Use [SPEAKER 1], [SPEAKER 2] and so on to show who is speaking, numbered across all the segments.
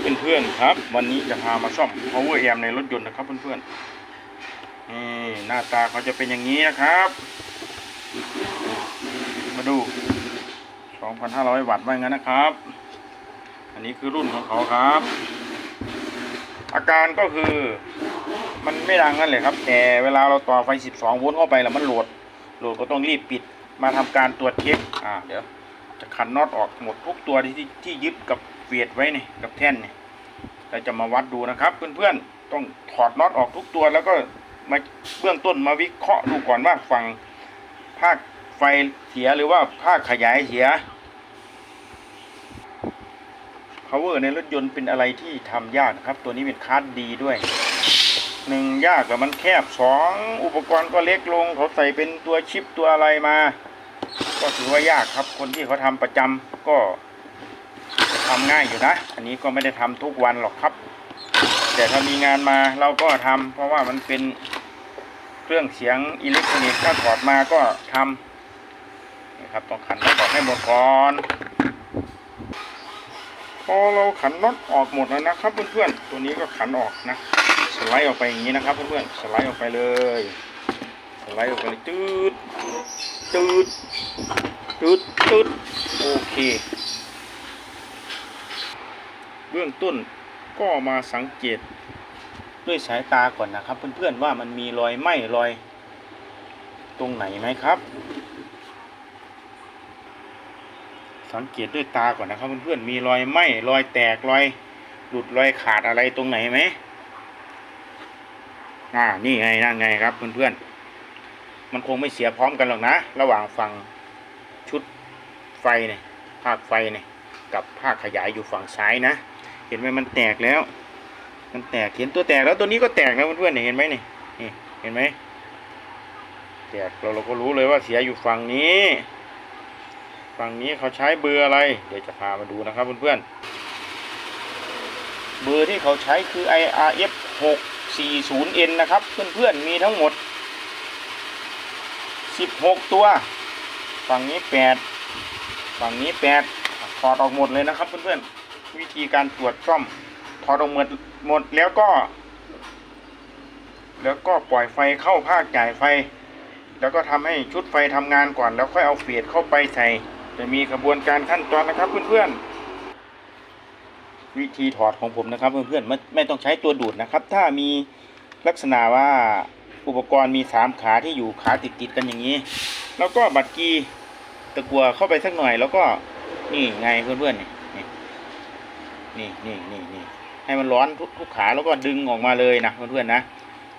[SPEAKER 1] เพื่อนๆครับ วันนี้จะพามาซ่อม power amp ในรถยนต์นะครับเพื่อนๆนี่หน้าตาเขาจะเป็นอย่างนี้นะครับ มาดู 2,500 วัตต์ว่างั้นนะครับ อันนี้คือรุ่นของเขาครับ อาการก็คือมันไม่ดังนั่นแหละครับ แต่เวลาเราต่อไฟ 12 โวลต์เข้าไปแล้วมันโหลดโหลดก็ต้องรีบปิดมาทำการตรวจเช็คอ่าเดี๋ยวจะขันน็อตออกหมดทุกตัวที่ที่ยึดกับ เฟียดไว้นี่กับแท่นนี่เราจะมาวัดดูนะครับ เพื่อนๆต้องถอดน็อตออกทุกตัวแล้วก็มาเบื้องต้นมาวิเคราะห์ดูก่อนว่าฝั่งภาคไฟเสียหรือว่าภาคขยายเสีย power ในรถยนต์เป็นอะไรที่ทำยากนะครับ ตัวนี้เป็นคาร์ดดีด้วยหนึ่งยากกับมันแคบสองอุปกรณ์ก็เล็กลง เขาใส่เป็นตัวชิปตัวอะไรมา ก็ถือว่ายากครับคนที่เขาทำประจำก็ ทำง่ายอยู่นะ อันนี้ก็ไม่ได้ทำทุกวันหรอกครับ แต่ถ้ามีงานมาเราก็ทำเพราะว่ามันเป็นเครื่องเสียงอิเล็กทรอนิกส์ถ้าถอดมาก็ทำนี่ครับต้องขันน็อตออกให้หมดก่อนพอเราขันน็อตออกหมดแล้วนะครับเพื่อนๆตัวนี้ก็ขันออกนะสไลด์ออกไปอย่างนี้นะครับเพื่อนๆสไลด์ออกไปเลยสไลด์ออกไปเลยจืดจืดจืดจืดโอเค เบื้องต้นก็มาสังเกตด้วยสายตาก่อนนะครับ เพื่อนๆว่ามันมีรอยไหม้รอย ตรงไหนไหมครับ สังเกตด้วยตาก่อนนะครับเพื่อนๆมีรอยไหม้รอยแตกรอยหลุดรอยขาดอะไรตรงไหนไหมอ่านี่ไงนั่นไงครับเพื่อนๆมันคงไม่เสียพร้อมกันหรอกนะ ระหว่างฝั่งชุดไฟเนี่ยภาคไฟเนี่ยกับภาคขยายอยู่ฝั่งซ้ายนะ เห็นไหมมันแตกแล้ว มันแตกเห็นตัวแตกแล้วตัวนี้ก็แตกนะเพื่อนๆเห็นไหมนี่นี่เห็นไหมแตกเราเราก็รู้เลยว่าเสียอยู่ฝั่งนี้ ฝั่งนี้เขาใช้เบอร์อะไร เดี๋ยวจะพามาดูนะครับเพื่อนๆเบอร์ที่เขาใช้คือ IRF 640N นะครับเพื่อนๆมีทั้งหมด 16 ตัว ฝั่งนี้ 8 ฝั่งนี้8ถอดออกหมดเลยนะครับเพื่อนๆ วิธีการตรวจซ่อมถอดออกหมดหมดแล้วก็ แล้วก็ปล่อยไฟเข้าภาคจ่ายไฟ แล้วก็ทำให้ชุดไฟทำงานก่อน แล้วค่อยเอาเฟียดเข้าไปใส่ จะมีกระบวนการขั้นตอนนะครับเพื่อนๆวิธีถอดของผมนะครับเพื่อนๆไม่ไม่ต้องใช้ตัวดูดนะครับ ถ้ามีลักษณะว่าอุปกรณ์มีสามขาที่อยู่ขาติดติดๆกันอย่างนี้ แล้วก็บัตรกีตะกัวเข้าไปสักหน่อย แล้วก็นี่ไงเพื่อนๆ นี่นี่นี่นี่ให้มันร้อนทุกทุกขาแล้วก็ดึงออกมาเลยนะเพื่อนๆนะ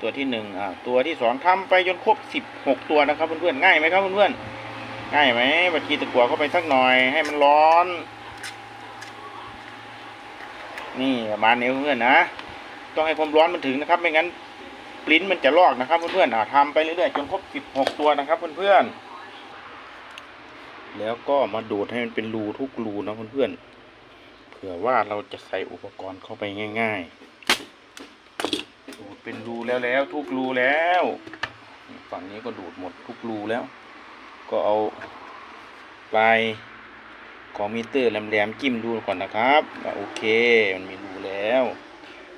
[SPEAKER 1] ตัวที่หนึ่งอ่าตัวที่สองทำไปจนครบสิบหกตัวนะครับเพื่อนๆง่ายไหมครับเพื่อนๆง่ายไหมบัตรกีตะกัวเข้าไปสักหน่อย ให้มันร้อน นี่ประมาณนี้เพื่อนๆนะต้องให้ความร้อนมันถึงนะครับ ไม่งั้นปลิ้นมันจะลอกนะครับเพื่อนๆอ่าทำไปเรื่อยๆจนครบสิบหกตัวนะครับเพื่อนๆแล้วก็มาดูดให้มันเป็นรูทุกรูนะเพื่อนๆ เผื่อว่าเราจะใส่อุปกรณ์เข้าไปง่ายๆ ดูดเป็นรูแล้วแล้ว ทุกรูแล้ว ฝั่งนี้ก็ดูดหมดทุกรูแล้ว ก็เอาปลายของมิเตอร์แหลมๆจิ้มดูก่อนนะครับว่าโอเคมันมีรูแล้ว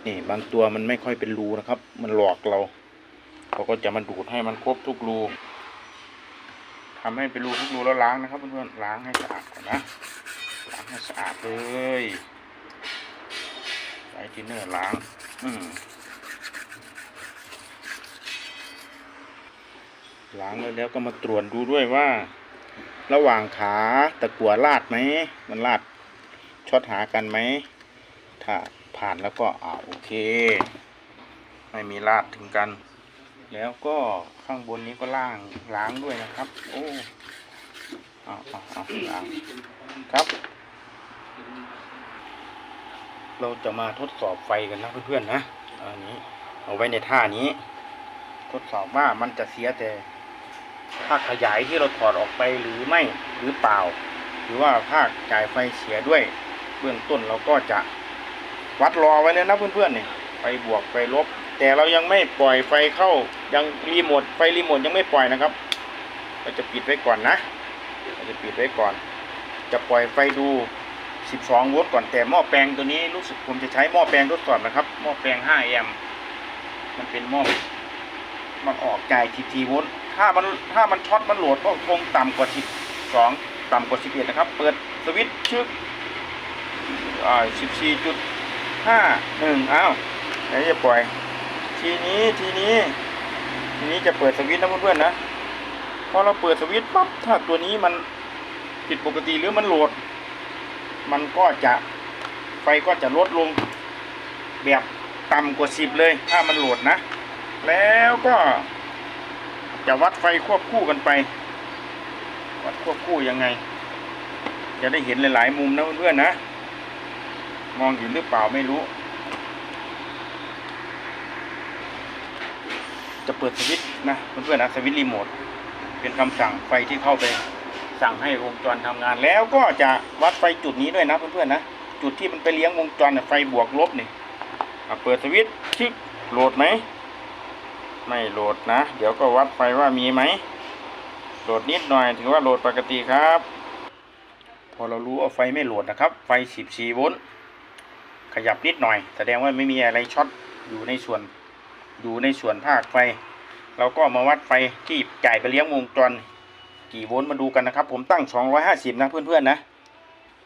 [SPEAKER 1] นี่บางตัวมันไม่ค่อยเป็นรูนะครับ มันหลอกเราเขาก็จะมาดูดให้มันครบทุกรูทำให้เป็นรูทุกรูแล้วล้างนะครับเพื่อนๆล้างให้สะอาดก่อนนะ ล้างให้สะอาดเลยใช้ทินเนอร์ล้าง อืมล้างแล้วแล้วก็มาตรวจดูด้วยว่า ระหว่างขาตะกั่วลาดไหม มันลาดช็อตหากันไหม ถ้าผ่านแล้วก็อ่าโอเค ไม่มีลาดถึงกัน แล้วก็ข้างบนนี้ก็ล่างล้างด้วยนะครับ โอ้เอาเอาเอาล้างครับ เราจะมาทดสอบไฟกันนะเพื่อนๆนะอันนี้เอาไว้ในท่านี้ ทดสอบว่ามันจะเสียแต่ภาคขยายที่เราถอดออกไปหรือไม่หรือเปล่า หรือว่าภาคจ่ายไฟเสียด้วย เบื้องต้นเราก็จะวัดรอไว้เลยนะเพื่อนๆเนี่ยไฟบวกไฟลบ แต่เรายังไม่ปล่อยไฟเข้ายังรีโมทไฟรีโมทยังไม่ปล่อยนะครับ เราจะปิดไว้ก่อนนะ เราจะปิดไว้ก่อน จะปล่อยไฟดู 12 โวลต์ก่อนแต่หม้อแปลงตัวนี้รู้สึกผมจะใช้หม้อแปลงทดสอบนะครับ หม้อแปลง 5 แอมป์มันเป็นหม้อมันออกจ่ายทีทีโวลต์ถ้ามันถ้ามันช็อตมันโหลดก็คงต่ำกว่า 12 ต่ำกว่า 11 นะครับ เปิดสวิตช์ชึกอ่า14.5 1อ้าวไหนจะปล่อย ทีนี้ทีนี้ ทีนี้จะเปิดสวิตช์นะเพื่อนๆนะพอเราเปิดสวิตช์ปั๊บถ้าตัวนี้มันผิดปกติหรือมันโหลด มันก็จะไฟก็จะลดลงแบบต่ำกว่าสิบเลย ถ้ามันโหลดนะ แล้วก็ จะวัดไฟควบคู่กันไป วัดควบคู่ยังไง จะได้เห็นหลาย ๆ มุมนะเพื่อนๆนะ มองเห็นหรือเปล่าไม่รู้ จะเปิดสวิตช์นะเพื่อนๆนะสวิตช์รีโมทเป็นคำสั่งไฟที่เข้าไป สั่งให้วงจรทำงานแล้วก็จะวัดไฟจุดนี้ด้วยนะเพื่อนๆนะจุดที่มันไปเลี้ยงวงจรเนี่ยไฟบวกลบนี่เปิดสวิตช์คลิกโหลดไหมไม่โหลดนะ เดี๋ยวก็วัดไฟว่ามีไหมโหลดนิดหน่อยถือว่าโหลดปกติครับ พอเรารู้ว่าไฟไม่โหลดนะครับ ไฟ 14 โวลต์ขยับนิดหน่อย แสดงว่าไม่มีอะไรช็อตอยู่ในส่วนอยู่ในส่วนภาคไฟ เราก็มาวัดไฟที่จ่ายไปเลี้ยงวงจร กี่โวลต์มาดูกันนะครับ ผมตั้ง 250 นะเพื่อนๆนะ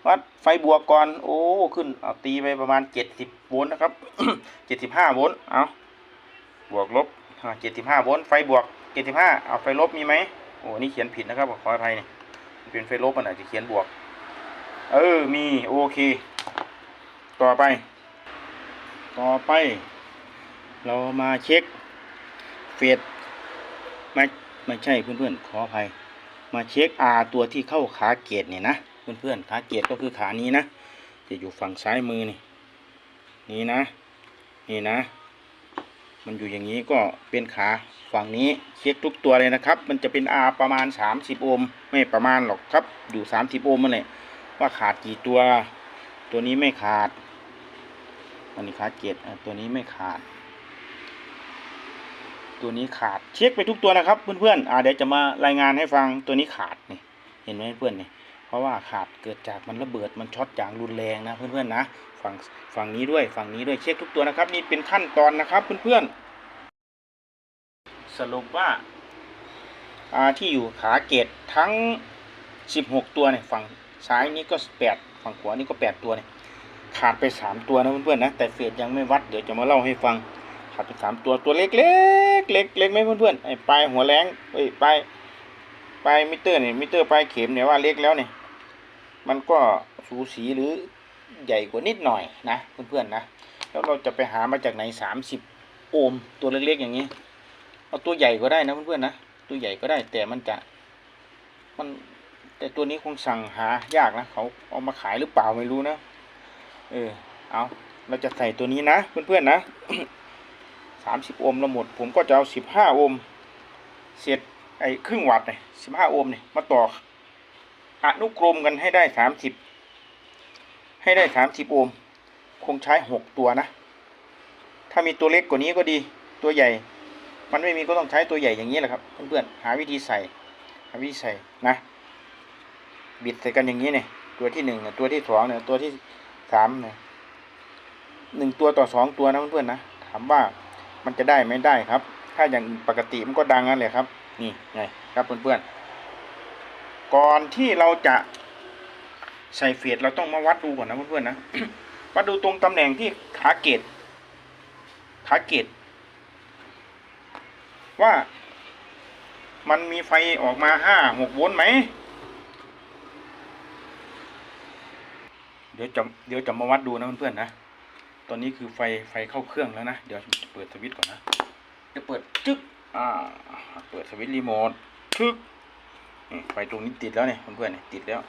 [SPEAKER 1] วัดไฟบวกก่อน โอ้ขึ้นเอาตีไปประมาณ 70 โวลต์นะครับ 75 โวลต์เอาบวกลบ75 โวลต์ไฟบวก 75 เอาไฟลบมีไหมโอ้นี่เขียนผิดนะครับขออภัยนี่มันเป็นไฟลบมันอาจจะเขียนบวก เออมีโอเค ต่อไป ต่อไป เรามาเช็คเฟสไม่ไม่ใช่เพื่อนๆขออภัย มาเช็ค R ตัวที่เข้าขาเกตเนี่ยนะเพื่อนๆขาเกียร์ก็คือขานี้นะจะอยู่ฝั่งซ้ายมือนี่นี่นะ นี่นะ มันอยู่อย่างนี้ก็เป็นขาฝั่งนี้เช็คทุกตัวเลยนะครับ มันจะเป็น R ประมาณ 30 โอห์มไม่ประมาณหรอกครับ อยู่ 30 โอห์มมันแหละว่าขาดกี่ตัว ตัวนี้ไม่ขาดอันนี้ขาเกตอะตัวนี้ไม่ขาด ตัวนี้ขาดเช็คไปทุกตัวนะครับเพื่อนๆอ่าเดี๋ยวจะมารายงานให้ฟังตัวนี้ขาดนี่เห็นไหมเพื่อนนี่เพราะว่าขาดเกิดจากมันระเบิดมันช็อตอย่างรุนแรงนะเพื่อนๆนะฝั่งฝั่งนี้ด้วยฝั่งนี้ด้วยเช็คทุกตัวนะครับ นี่เป็นขั้นตอนนะครับเพื่อนๆสรุปว่าอ่าที่อยู่ขาเกตทั้ง 16 ตัวเนี่ยฝั่งซ้ายนี้ก็ 8 ฝั่งขวานี่ก็ 8 ตัวเนี่ยขาดไป 3 ตัวนะเพื่อนๆนะแต่เฟสยังไม่วัดเดี๋ยวจะมาเล่าให้ฟัง ขาดไปสามตัวตัวเล็กเล็กเล็กเล็กไหมเพื่อนๆไอ้ปลายหัวแรงไอ้ปลายปลายมิเตอร์เนี่ยมิเตอร์ปลายเข็มเนี่ยว่าเล็กแล้วเนี่ยมันก็สูสีหรือใหญ่กว่านิดหน่อยนะเพื่อนๆนะแล้วเราจะไปหามาจากไหนสามสิบโอห์มตัวเล็กๆอย่างนี้เอาตัวใหญ่ก็ได้นะเพื่อนๆนะตัวใหญ่ก็ได้แต่มันจะมันแต่ตัวนี้คงสั่งหายากนะเขาเอามาขายหรือเปล่าไม่รู้นะเออเอาเราจะใส่ตัวนี้นะเพื่อนๆนะ สามสิบโอห์มละหมด ผมก็จะเอาสิบห้าโอห์มเศษไอ้ครึ่งวัตต์เนี่ยสิบห้าโอห์มเนี่ยมาต่ออนุกรมกันให้ได้สามสิบให้ได้สามสิบโอห์มคงใช้หกตัวนะ ถ้ามีตัวเล็กกว่านี้ก็ดีตัวใหญ่ มันไม่มีก็ต้องใช้ตัวใหญ่อย่างนี้แหละครับเพื่อนๆหาวิธีใส่หาวิธีใส่นะบิดใส่กันอย่างนี้เนี่ยตัวที่หนึ่งเนี่ยตัวที่สองเนี่ยตัวที่สามเนี่ยหนึ่งตัวต่อสองตัวนะเพื่อนๆนะถามว่า มันจะได้ไม่ได้ครับ ถ้าอย่างปกติมันก็ดังนั่นแหละครับ นี่ไงครับเพื่อนๆ ก่อนที่เราจะใส่เฟสเราต้องมาวัดดูก่อนนะเพื่อนๆนะวัดดูตรงตำแหน่งที่ขาเกตขาเกตว่ามันมีไฟออกมาห้าหกโวลต์ไหม เดี๋ยวจะเดี๋ยวจะมาวัดดูนะเพื่อนๆนะ ตอนนี้คือไฟไฟเข้าเครื่องแล้วนะ เดี๋ยวจะเปิดสวิตช์ก่อนนะจะเปิดจึ๊กอ่าเปิดสวิตช์รีโมทชึกนี่ไฟตรงนี้ติดแล้วเนี่ยเพื่อนๆเนี่ยติดแล้ว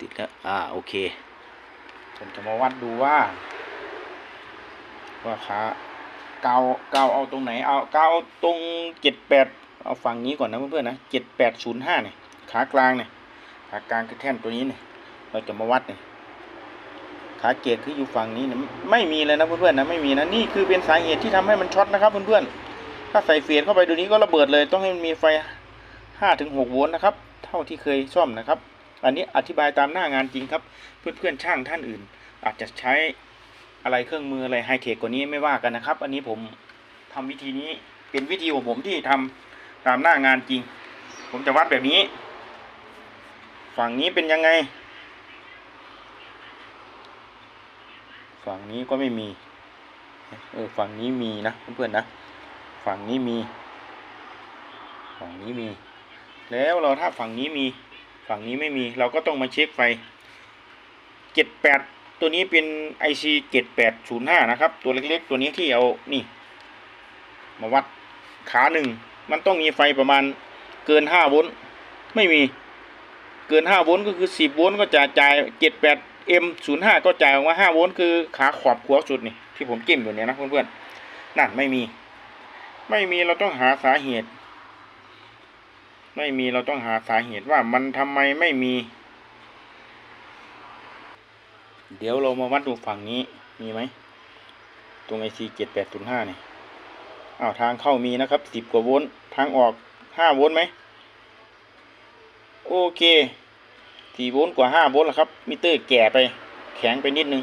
[SPEAKER 1] ติดแล้วอ่าโอเค ผมจะมาวัดดูว่า ว่าขากาวกาวเอาตรงไหนเอากาวเอาตรงเจ็ดแปดเอาฝั่งนี้ก่อนนะเพื่อนๆนะเจ็ดแปดศูนย์ห้าเนี่ยขากลางเนี่ยขากลางคือแท่นตัวนี้เนี่ยเราจะมาวัดเนี่ย ขาเกตคืออยู่ฝั่งนี้นะไม่มีเลยนะเพื่อนๆนะไม่มีนะนี่คือเป็นสาเหตุที่ทำให้มันช็อตนะครับเพื่อนๆถ้าใส่เฟียดเข้าไปดูนี้ก็ระเบิดเลย ต้องให้มันมีไฟห้าถึงหกโวลต์นะครับ เท่าที่เคยซ่อมนะครับ อันนี้อธิบายตามหน้างานจริงครับ เพื่อนๆช่างท่านอื่น อาจจะใช้อะไรเครื่องมืออะไรไฮเทคกว่านี้ไม่ว่ากันนะครับ อันนี้ผมทำวิธีนี้เป็นวิธีของผมที่ทำตามหน้างานจริง ผมจะวัดแบบนี้ ฝั่งนี้เป็นยังไง ฝั่งนี้ก็ไม่มี เออฝั่งนี้มีนะเพื่อนๆนะ ฝั่งนี้มี ฝั่งนี้มี แล้วเราถ้าฝั่งนี้มี ฝั่งนี้ไม่มี เราก็ต้องมาเช็คไฟ78ตัวนี้เป็น IC 7805 นะครับ ตัวเล็กๆ ตัวนี้ที่เอา นี่ มาวัดขาหนึ่ง มันต้องมีไฟประมาณเกิน 5 โวลต์ ไม่มี เกิน 5 โวลต์ก็คือ 10 โวลต์ก็จะจ่าย 78 M 05 ก็จ่ายออกมา5โวลต์คือขาขอบขัวสุดนี่ที่ผมจิ้มอยู่เนี่ยนะเพื่อนๆนั่นไม่มี ไม่มีเราต้องหาสาเหตุ ไม่มีเราต้องหาสาเหตุว่ามันทำไมไม่มี เดี๋ยวเรามาวัดดูฝั่งนี้มีไหมตรง IC 7805เนี่ยอ้าวทางเข้ามีนะครับ 10 กว่าโวลต์ทางออก 5 โวลต์ไหมโอเค 4โวลต์กว่า5โวลต์แล้วครับ มิเตอร์แก่ไปแข็งไปนิดนึง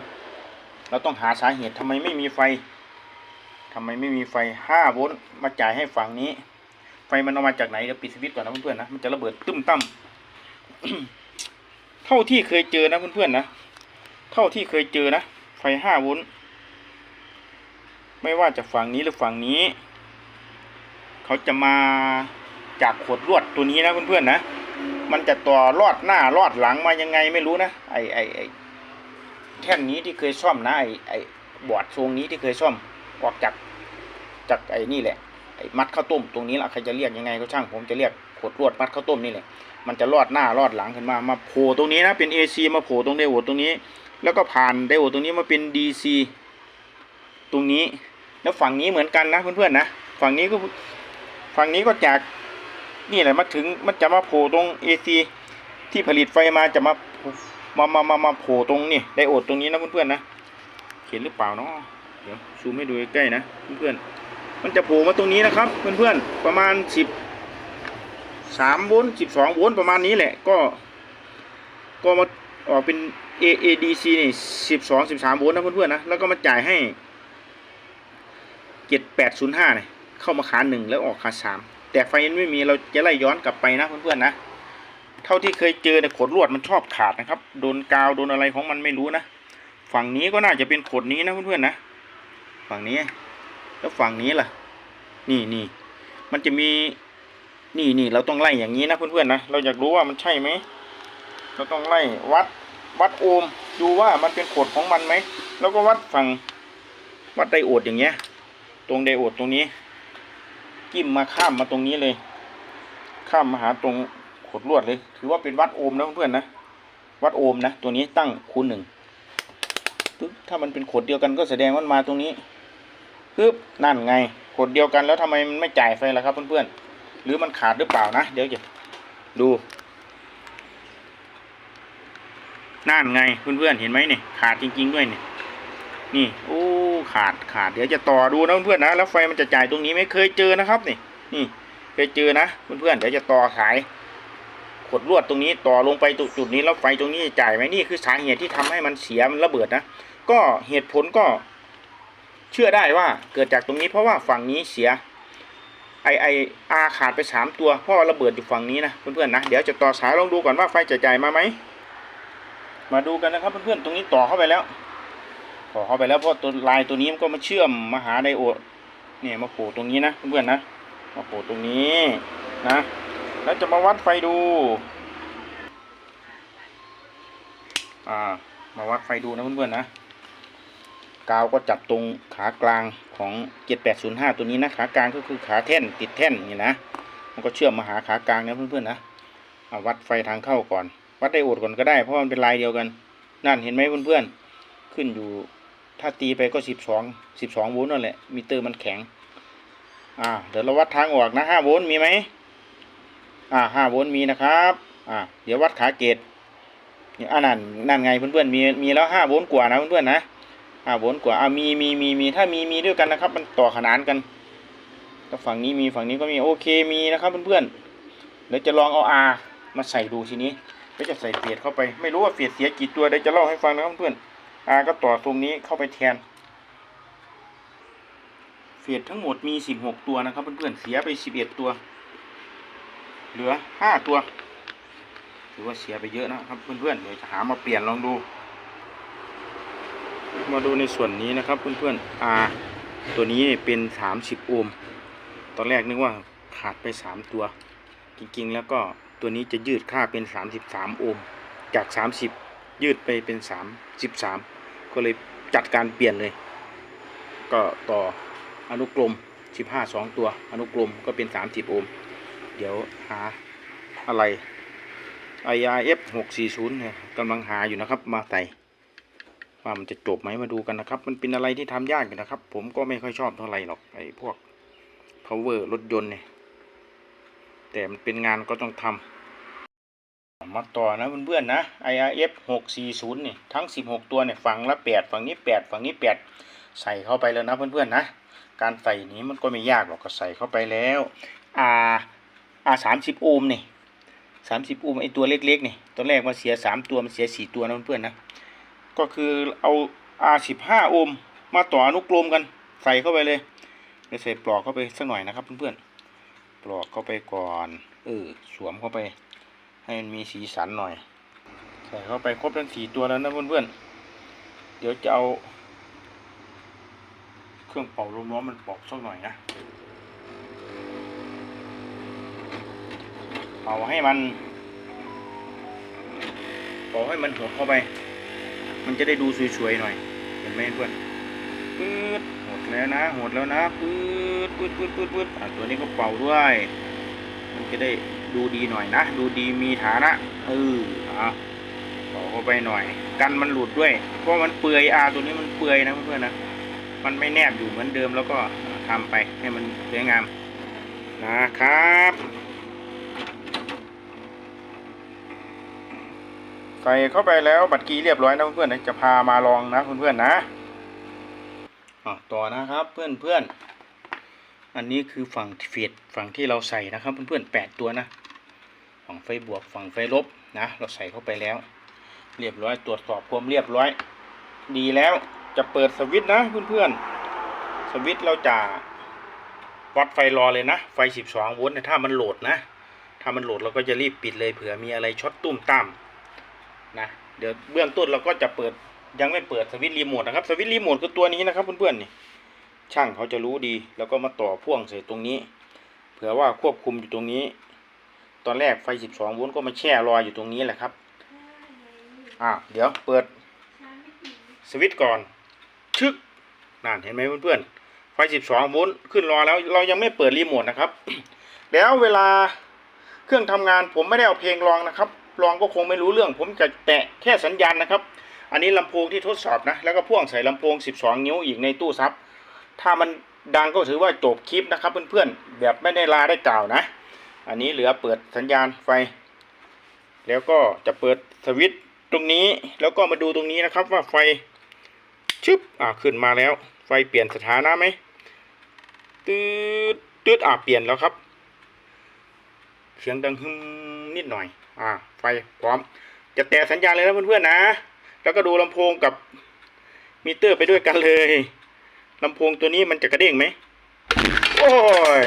[SPEAKER 1] เราต้องหาสาเหตุทำไมไม่มีไฟทำไมไม่มีไฟ5โวลต์มาจ่ายให้ฝั่งนี้ ไฟมันเอามาจากไหนเดี๋ยวปิดสวิตช์ก่อนนะเพื่อนๆนะมันจะระเบิดตึ้มตั้มเท่าที่เคยเจอนะเพื่อนๆนะเท่าที่เคยเจอนะไฟ5โวลต์ไม่ว่าจะฝั่งนี้หรือฝั่งนี้ เขาจะมาจากขวดลวดตัวนี้นะเพื่อนๆนะ มันจะต่อรอดหน้ารอดหลังมายังไงไม่รู้นะไอไอไอแท่นนี้ที่เคยซ่อมนะไอไอบอดทรงนี้ที่เคยซ่อมออกจากจากไอนี่แหละไอมัดข้าวต้มตรงนี้ละใครจะเรียกยังไงก็ช่างผมจะเรียกขวดลวดมัดข้าวต้มนี่แหละมันจะรอดหน้ารอดหลังขึ้นมามาโผล่ตรงนี้นะเป็น AC มาโผล่ตรงไดโอดตรงนี้ แล้วก็ผ่านไดโอดตรงนี้มาเป็น DC ตรงนี้ แล้วฝั่งนี้เหมือนกันนะเพื่อนๆนะฝั่งนี้ก็ฝั่งนี้ก็จาก นี่แหละมาถึงมันจะมาโผล่ตรง AC ที่ผลิตไฟมาจะมามามามามาโผล่ตรงนี่ไดโอดตรงนี้นะเพื่อนๆนะเห็นหรือเปล่าเนาะเดี๋ยวซูมให้ดูใกล้ๆนะเพื่อนๆมันจะโผล่มาตรงนี้นะครับเพื่อนๆประมาณสิบสามโวลต์สิบสองโวลต์ประมาณนี้แหละก็ ก็มาออกเป็น A A D C นี่สิบสองสิบสามโวลต์นะเพื่อนๆนะแล้วก็มาจ่ายให้เจ็ดแปดศูนย์ห้าเนี่ยเข้ามาขาหนึ่งแล้วออกขาสาม แต่ไฟนั้นไม่มีเราจะไล่ย้อนกลับไปนะเพื่อนๆนะ เท่าที่เคยเจอเนี่ยขดลวดมันชอบขาดนะครับ โดนกาวโดนอะไรของมันไม่รู้นะ ฝั่งนี้ก็น่าจะเป็นขดนี้นะเพื่อนๆนะ ฝั่งนี้ แล้วฝั่งนี้ล่ะ นี่นี่มันจะมีนี่นี่เราต้องไล่อย่างนี้นะเพื่อนๆนะ เราอยากรู้ว่ามันใช่ไหม เราต้องไล่วัดวัดโอห์มดูว่ามันเป็นขดของมันไหม แล้วก็วัดฝั่งวัดไดโอดอย่างเงี้ย ตรงไดโอดตรงนี้ จิ้มมาข้ามมาตรงนี้เลย ข้ามมาหาตรงขดลวดเลย ถือว่าเป็นวัดโอห์มนะเพื่อนๆนะ วัดโอห์มนะ ตัวนี้ตั้งคูณหนึ่งปึ๊บถ้ามันเป็นขดเดียวกันก็แสดงว่ามันมาตรงนี้ปึ๊บนั่นไงขดเดียวกันแล้วทำไมมันไม่จ่ายไฟล่ะครับเพื่อนๆหรือมันขาดหรือเปล่านะ เดี๋ยวจะดูนั่นไงเพื่อนๆเห็นไหมเนี่ยขาดจริง ๆ ด้วยเนี่ย นี่โอ้ขาดขาดเดี๋ยวจะต่อดูนะเพื่อนๆนะแล้วไฟมันจะจ่ายตรงนี้ไม่เคยเจอนะครับนี่นี่เคยเจอนะเพื่อนๆเดี๋ยวจะต่อสายขดลวดตรงนี้ต่อลงไปจุดจุดนี้แล้วไฟตรงนี้จะจ่ายไหมนี่คือสาเหตุที่ทำให้มันเสียมันระเบิดนะก็เหตุผลก็ เชื่อได้ว่าเกิดจากตรงนี้เพราะว่าฝั่งนี้เสียไอไออาขาดไปสามตัวเพราะว่าระเบิดอยู่ฝั่งนี้นะเพื่อนๆนะเดี๋ยวจะต่อสายลองดูก่อนว่าไฟจะจ่ายมาไหมมาดูกันนะครับเพื่อนๆตรงนี้ต่อเข้าไปแล้ว อเข้าไปแล้วเพราะตัวลายตัวนี้มันก็มาเชื่อมมาหาไดโอดเนี่ยมาโผล่ตรงนี้นะเพื่อนๆนะมาโผล่ตรงนี้นะ แล้วจะมาวัดไฟดูอ่ามาวัดไฟดูนะเพื่อนๆนะกาวก็จับตรงขากลางของ 7805 ตัวนี้นะขากลางก็คือขาแท่นติดแท่นนี่นะมันก็เชื่อมมาหาขากลางนะเพื่อนๆนะเอาวัดไฟทางเข้าก่อน วัดไดโอดก่อนก็ได้เพราะมันเป็นลายเดียวกัน นั่นเห็นไหมเพื่อนๆขึ้นอยู่ ถ้าตีไปก็สิบสองสิบสองโวลต์นั่นแหละมิเตอร์มันแข็ง อ่า เดี๋ยวเราวัดทางออกนะห้าโวลต์มีไหมอ่าห้าโวลต์มีนะครับ อ่า เดี๋ยววัดขาเกตนี่อ่านั่นนั่นไงเพื่อนๆมีมีแล้วห้าโวลต์กว่านะเพื่อนๆนะห้าโวลต์กว่าอ่ามีมีมีมีถ้ามีมีด้วยกันนะครับ มันต่อขนานกันก็ฝั่งนี้มีฝั่งนี้ก็มีโอเคมีนะครับเพื่อนๆเดี๋ยวจะลองเอา R มาใส่ดูทีนี้ก็จะใส่เฟียดเข้าไปไม่รู้ว่าเฟียดเสียกี่ตัวเดี๋ยวจะเล่าให้ฟังนะครับเพื่อนอาก็ต่อตรงนี้เข้าไปแทนเฟดทั้งหมดมีสิบหกตัวนะครับเพื่อนๆเสียไปสิบเอ็ดตัว เหลือห้าตัวถือว่าเสียไปเยอะนะครับเพื่อนๆเดี๋ยวจะหามาเปลี่ยนลองดู มาดูในส่วนนี้นะครับเพื่อนๆ R ตัวนี้เป็นสามสิบโอห์มตอนแรกนึกว่าขาดไปสามตัว จริงๆ แล้วก็ตัวนี้จะยืดค่าเป็นสามสิบสามโอห์มจากสามสิบยืดไปเป็นสามสิบสาม ก็เลยจัดการเปลี่ยนเลย ก็ต่ออนุกรมสิบห้าสองตัว อนุกรมก็เป็นสามสิบโอห์มเดี๋ยวหาอะไร IRF 640เนี่ยกำลังหาอยู่นะครับ มาใส่ว่ามันจะจบไหมมาดูกันนะครับ มันเป็นอะไรที่ทำยากอยู่นะครับ ผมก็ไม่ค่อยชอบเท่าไหร่หรอกไอ้พวก power รถยนต์เนี่ยแต่มันเป็นงานก็ต้องทำ มาต่อนะเพื่อนๆนะ IRF 640นี่ทั้ง 16 ตัวเนี่ยฝั่งละ 8 ฝั่งนี้ 8 ฝั่งนี้ 8 ใส่เข้าไปแล้วนะเพื่อนๆนะ การใส่นี้มันก็ไม่ยากหรอกก็ใส่เข้าไปแล้ว R R 30โอห์มนี่สามสิบโอห์มไอตัวเล็กๆนี่ตอนแรกมันเสียสามตัวมันเสียสี่ตัวนะเพื่อนๆนะ ก็คือเอา R สิบห้าโอห์มมาต่ออนุกรมกันใส่เข้าไปเลยเดี๋ยวใส่ปลอกเข้าไปสักหน่อยนะครับเพื่อนๆปลอกเข้าไปก่อนเออสวมเข้าไป ให้มันมีสีสันหน่อย ใส่เข้าไปครบทั้งสี่ตัวแล้วนะเพื่อนๆ เดี๋ยวจะเอา เครื่องเป่าลมร้อนมันปอกสักหน่อยนะ เป่าให้มันเป่าให้มันหดเข้าไป มันจะได้ดูสวยๆหน่อย เห็นไหมเพื่อนปื๊ดหดแล้วนะหดแล้วนะปื๊ดปื๊ดปื๊ดปื๊ดปื๊ดตัวนี้ก็เป่าด้วย มันจะได้ ดูดีหน่อยนะ ดูดีมีฐานะเอออะเป่าเข้าไปหน่อย กันมันหลุดด้วย เพราะมันเปื่อยอาตัวนี้มันเปื่อยนะเพื่อนๆนะมันไม่แนบอยู่เหมือนเดิมแล้วก็ทำไปให้มันสวยงามนะครับใส่เข้าไปแล้วบัตรกีเรียบร้อยนะเพื่อนๆนะจะพามาลองนะเพื่อนๆนะอะต่อนะครับเพื่อนๆอันนี้คือฝั่งเฟียดฝั่งที่เราใส่นะครับเพื่อนๆแปดตัวนะ ฝั่งไฟบวกฝั่งไฟลบนะเราใส่เข้าไปแล้ว เรียบร้อยตรวจสอบความเรียบร้อย ดีแล้วจะเปิดสวิตช์นะเพื่อนๆสวิตช์เราจะวัดไฟรอเลยนะ ไฟ 12 โวลต์ถ้ามันโหลดนะ ถ้ามันโหลดเราก็จะรีบปิดเลยเผื่อมีอะไรช็อตตุ้มตามนะเดี๋ยวเบื้องต้นเราก็จะเปิดยังไม่เปิดสวิตช์รีโมทนะครับสวิตช์รีโมทคือตัวนี้นะครับเพื่อนๆนี่ช่างเขาจะรู้ดี แล้วก็มาต่อพ่วงใส่ตรงนี้ เผื่อว่าควบคุมอยู่ตรงนี้ ตอนแรกไฟ 12 โวลต์ก็มาแช่รออยู่ตรงนี้แหละครับอ่าเดี๋ยวเปิดสวิตช์ก่อนชึกนั่นเห็นไหมเพื่อนๆไฟ 12 โวลต์ขึ้นรอแล้วเรายังไม่เปิดรีโมทนะครับ แล้วเวลาเครื่องทำงานผมไม่ได้เอาเพลงรองนะครับลองก็คงไม่รู้เรื่อง ผมจะแตะแค่สัญญาณนะครับ อันนี้ลำโพงที่ทดสอบนะ แล้วก็พ่วงใส่ลำโพง 12 นิ้วอีกในตู้ซับถ้ามันดังก็ถือว่าจบคลิปนะครับเพื่อนๆแบบไม่ได้ลาได้กล่าวนะ อันนี้เหลือเปิดสัญญาณไฟ แล้วก็จะเปิดสวิตช์ตรงนี้ แล้วก็มาดูตรงนี้นะครับว่าไฟชึบอ่าขึ้นมาแล้ว ไฟเปลี่ยนสถานะไหมตืดตืดอ่าเปลี่ยนแล้วครับ เสียงดังฮึมนิดหน่อย อ่า ไฟพร้อม จะแตะสัญญาณเลยนะเพื่อนๆนะ แล้วก็ดูลำโพงกับมิเตอร์ไปด้วยกันเลยลำโพงตัวนี้มันจะกระเด้งไหม โอ้ย